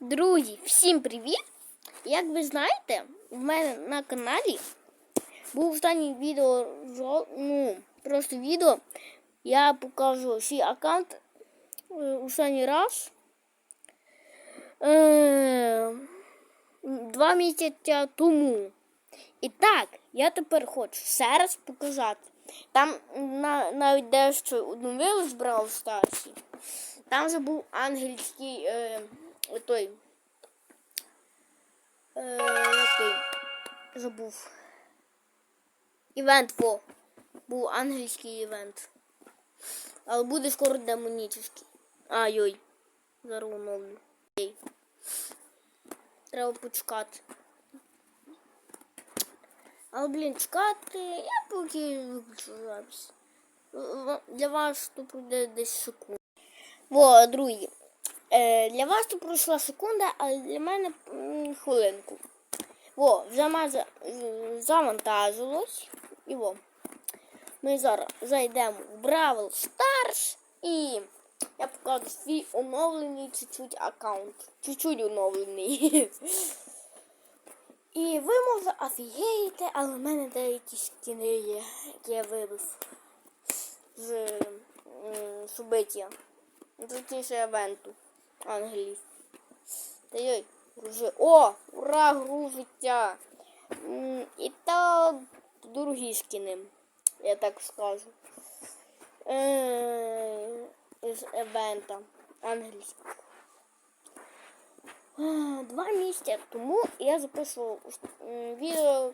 Друзі, всім привіт! Як ви знаєте, в мене на каналі був останнє відео, ну, просто відео. Я покажу свій аккаунт е, останній раз. Е, два місяці тому. І так, я тепер хочу ще раз показати. Там на, навіть дещо обновили з Brawl Stars. Там вже був ангельський е, той. Е, як? Забув. Івент во. Був ангельський івент. Але буде скоро демонічний. Ай-ой. Зараз оновлю. Треба почекати. Але, блін, чекати, я поки виключу запис. В- Для вас то пройде десь секунд. Во, друзі. Е, для вас то пройшла секунда, а для мене хвилинку. Во, вже маза завантажилось. І во. Ми зараз зайдемо в Бравл Stars і я покажу свій оновлений чуть-чуть аккаунт. Чуть-чуть оновлений. І ви може офігієте, але в мене деякі скини є, які я вибив з. Ну, Точніше евенту ангелів. Та йой, грузи. О! Ура, грузиться! М, І то дорогі скини, я так скажу. Е, З евента ангельського. А, Два місяці тому я записував відео,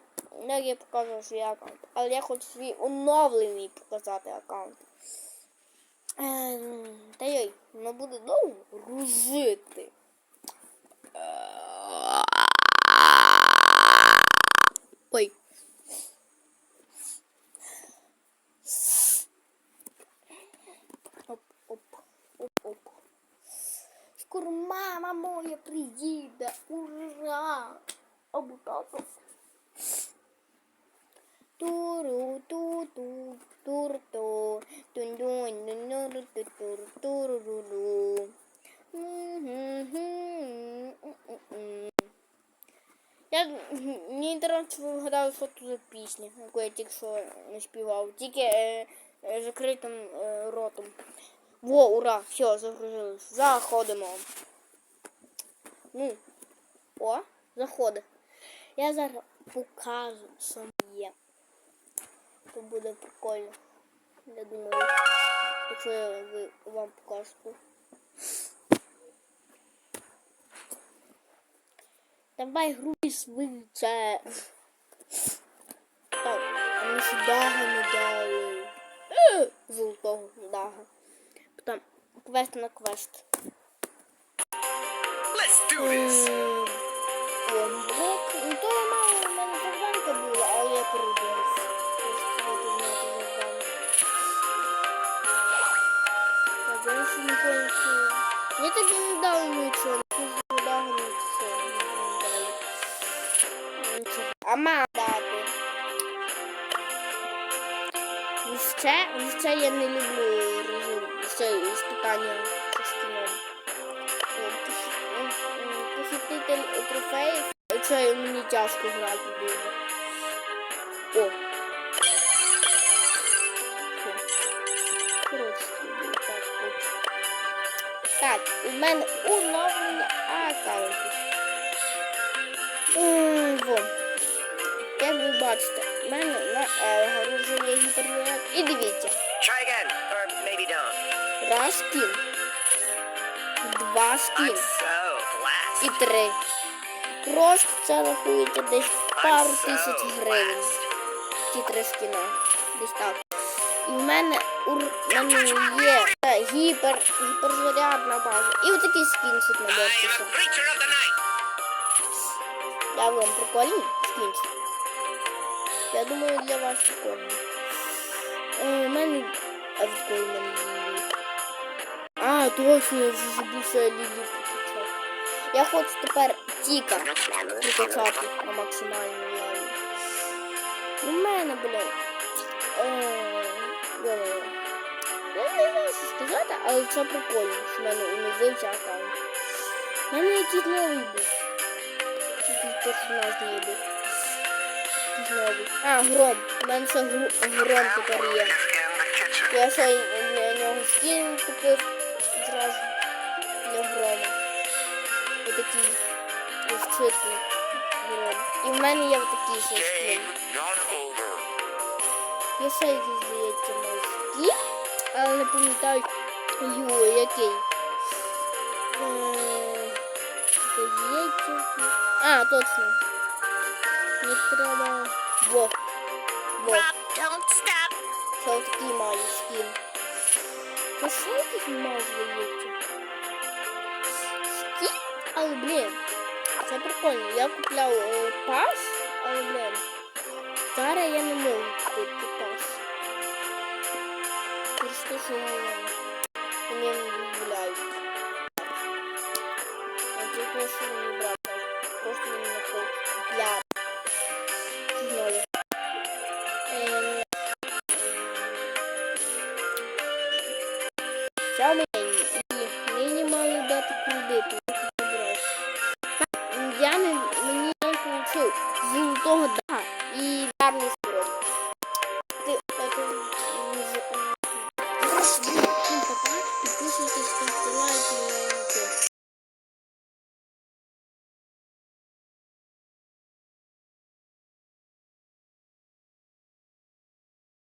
як я показував свій аккаунт. Але я хочу свій оновлений показати аккаунт. Е, Та йой, воно буде довго грузити. Ой. Оп, оп, оп, оп. Скоро мама моя приїде. Я мені ви вгадали, це за пісня, яку я тільки що не співав. Тільки е, е, закритим е, ротом. Во, ура, все, загружилось. Заходимо. Ну, о, заходи. Я зараз покажу, що є. Це буде прикольно. Я думаю, якщо я вам покажу. Давай груй швидше. Так, а ми ще дага не дали. Е, Золотого дага. Потім квест на квест. Let's do this. Нічого. А мама дати. Ще, ще я не люблю ще іспитання зі скіном. Посвятитель трофеїв, це мені тяжко грати дуже. О. Так, у мене оновлення аккаунту. М, Во. Як ви бачите, в мене на Елгару вже є гіпервірат. І дивіться. Try again, or maybe don't. Раз скін. Два скін. so І три. Просто це рахується десь пару so тисяч гривень. Ті три скіна. Десь так. І в мене у мене є гіпер, гіперзарядна база. І отакий скінчик на night. Я вам прикольний скінчик. Я думаю, для вас прикольний. Е, У. А в мене Лілі? А, точно, я вже забув, що я Лілі прикачав. Я хочу тепер Тіка прикачати на максимальну лаву. У мене, блядь. Е, йо-моє. Я не знаю, що сказати, але це прикольно, що в мене оновився аккаунт. У мене якийсь новий був. Якийсь персонаж новий був. А, гром. У мене ще гром тепер є. Я ще для нього скін купив зразу для грома. Отакий розчитний гром. І в мене є отакий ще скін. Я ще якийсь, здається, мав скін, але не пам'ятаю, ю, який. Здається. А, точно. Не треба. Во. Во. don't stop. Це такий маю скін. А що якийсь мав, здається? Скін? Але, блін, це прикольно. Я купляв е, пас, але, блін, зараз я не можу купити пас. Те, що мені не дозволяють. А це просто не брати. Просто мені не купляти. Знову. Ем, Саме і мені мали я не мені не золотого да і дарний.